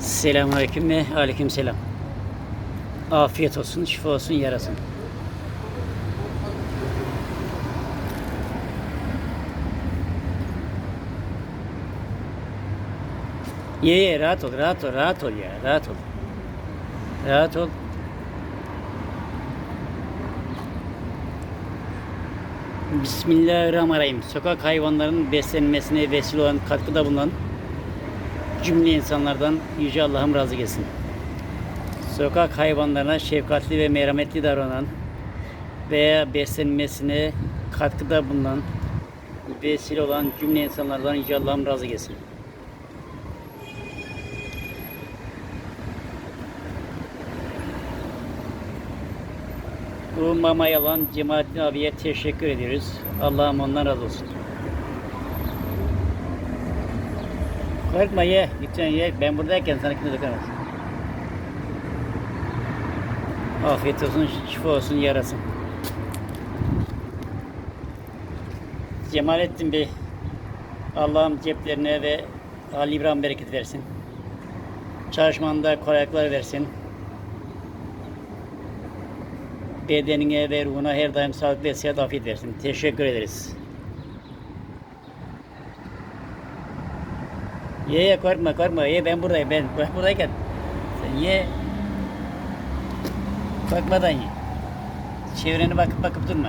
Selamünaleyküm ve aleykümselam. Afiyet olsun, şifa olsun, yarasın. Ye ye rahat ol, rahat ol, rahat ol ya, rahat ol. Rahat ol. Bismillahirrahmanirrahim. Sokak hayvanlarının beslenmesine vesile olan katkıda bulunan cümle insanlardan Yüce Allah'ım razı gelsin. Sokak hayvanlarına şefkatli ve merhametli davranan veya beslenmesine katkıda bulunan vesile olan cümle insanlardan Yüce Allah'ım razı gelsin. Bu mama yalan Cemalettin abiye teşekkür ediyoruz. Allah'ım ondan razı olsun. Korkma ye, lütfen ye. Ben buradayken sana kimse dokunamaz. Afiyet olsun, şifa olsun, yarasın. Cemalettin Bey, Allah'ım ceplerine ve Ali İbrahim bereket versin. Çalışmanda kolaylıklar versin. Bedenine ve ruhuna her daim sağlık ve sıhhat afiyet versin. Teşekkür ederiz. Ye ye korkma korkma. Ye ben buradayım ben. Ben buradayken. Sen ye. Korkmadan ye. Çevrene bakıp bakıp durma